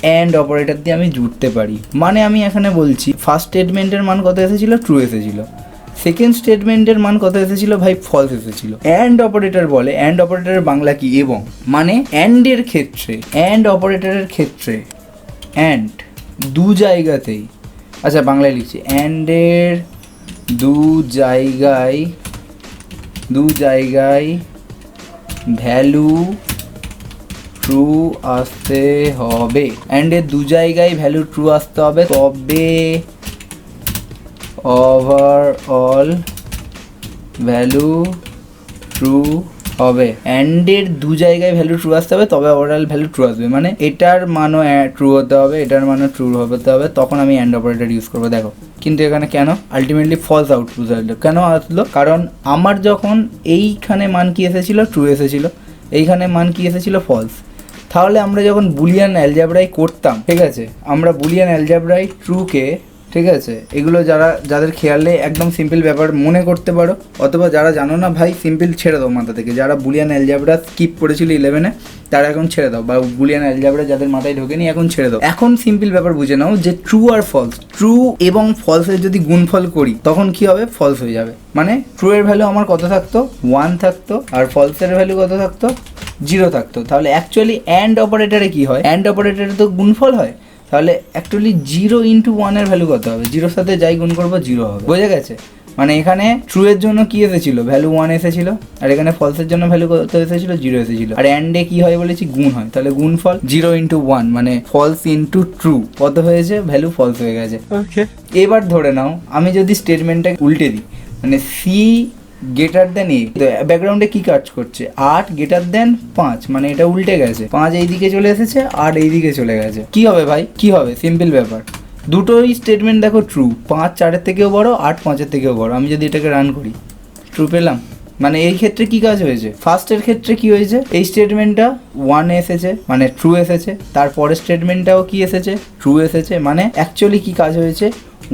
And operator দিয়ে আমি জুড়তে পারি। মানে আমি এখানে বলছি ফার্স্ট স্টেটমেন্টের মান কত এসেছিল? ট্রু এসেছিল। সেকেন্ড স্টেটমেন্টের মান কত এসেছিল? ভাই ফলস এসেছিল। অ্যান্ড অপারেটর বলে অ্যান্ড অপারেটরের বাংলা কি? এবং। মানে অ্যান্ডের ক্ষেত্রে অ্যান্ড অপারেটরের ক্ষেত্রে অ্যান্ড দু জায়গাতেই আচ্ছা বাংলায় লিখছি। অ্যান্ডের দু জায়গায় দু জায়গায় ভ্যালু ট্রু আসতে হবে। অ্যান্ডের দু জায়গায় ভ্যালু ট্রু আসতে হবে। তবে ওভারঅল ভ্যালু ট্রু হবে। অ্যান্ডের দু জায়গায় ভ্যালু ট্রু আসতে হবে, তবে ওভারঅল ভ্যালু ট্রু আসবে। মানে এটার মানও ট্রু হতে হবে, এটার মানও ট্রু হতে হবে। তখন আমি অ্যান্ড অপারেটর ইউজ করব। দেখো, কিন্তু এখানে কেন? আলটিমেটলি ফলস আউটপুট আসলো। কেন আসলো? কারণ আমার যখন এইখানে মান কি এসেছিল? ট্রু এসেছিল। এইখানে মান কি এসেছিল? ফলস তাহলে আমরা যখন বুলিয়ান অ্যালজাবরাই করতাম, ঠিক আছে, আমরা বুলিয়ান অ্যালজাবরাই ট্রুকে, ঠিক আছে, এগুলো যারা, যাদের খেয়ালে একদম সিম্পল ব্যাপার মনে করতে পারো, অথবা যারা জানো না ভাই, সিম্পল ছেড়ে দাও মাথা থেকে। যারা বুলিয়ান অ্যালজাবরা স্কিপ করেছিল ইলেভেনে তারা এখন ছেড়ে দাও, বা বুলিয়ান অ্যালজাবরা যাদের মাথায় ঢোকেনি, এখন ছেড়ে দাও। এখন সিম্পল ব্যাপার বুঝে নাও যে ট্রু আর ফলস ট্রু এবং ফলসের যদি গুণফল করি, তখন কি হবে? ফলস হয়ে যাবে। মানে ট্রু এর ভ্যালু আমার কত থাকতো? ওয়ান থাকতো, আর ফলসের ভ্যালু কত থাকতো? জিরো থাকতো। তাহলে অ্যাকচুয়ালি অ্যান্ড অপারেটরে কি হয়? অ্যান্ড অপারেটরে তো গুণফল হয়। তাহলে অ্যাকচুয়ালি জিরো ইন্টু ওয়ানের ভ্যালু কত হবে? জিরোর সাথে যাই গুণ করব জিরো হবে। বোঝা গেছে? মানে এখানে ট্রু এর জন্য কি এসেছিল? ভ্যালু ওয়ান এসেছিল। আর এখানে ফলসের জন্য ভ্যালু কত এসেছিল? জিরো এসেছিল। আর অ্যান্ডে কি হয় বলেছি? গুণ হয়। তাহলে গুণ ফল জিরো ইন্টু ওয়ান মানে ফলস ইন্টু ট্রু কত হয়েছে? ভ্যালু ফলস হয়ে গেছে। এবার ধরে নাও আমি যদি স্টেটমেন্টটা উল্টে দিই মানে সি গেটার দেন এ ব্যাকগ্রাউন্ডে কি কাজ করছে? আট গেটার দেন পাঁচ মানে এটা উল্টে গেছে। পাঁচ এইদিকে চলে এসেছে, আট এইদিকে চলে গেছে। কি হবে ভাই? কি হবে? সিম্পল ব্যাপার। দুটোই স্টেটমেন্ট দেখো ট্রু পাঁচ চারের থেকেও বড়, আট পাঁচের থেকেও বড়। আমি যদি এটাকে রান করি ট্রু পেলাম। মানে এই ক্ষেত্রে কি কাজ হয়েছে? ফার্স্টের ক্ষেত্রে কি হয়েছে? এই স্টেটমেন্টটা ওয়ান এসেছে মানে ট্রু এসেছে। তারপরের স্টেটমেন্টটাও কি এসেছে? ট্রু এসেছে। মানে অ্যাকচুয়ালি কি কাজ হয়েছে?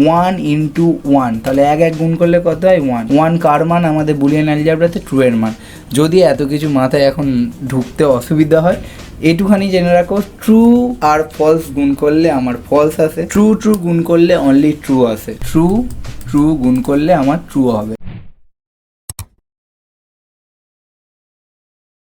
ওয়ান ইন্টু ওয়ান তাহলে এক এক গুণ করলে কত হয়? ওয়ান ওয়ান কার মান? আমাদের বুলিয়ান অ্যালজাবরাতে ট্রু এর মান। যদি এত কিছু মাথায় এখন ঢুকতে অসুবিধা হয়, এটুখানি জেনে রাখো ট্রু আর ফলস গুণ করলে আমার ফলস আসে। ট্রু ট্রু গুণ করলে অনলি ট্রু আসে। ট্রু ট্রু গুণ করলে আমার ট্রু হবে।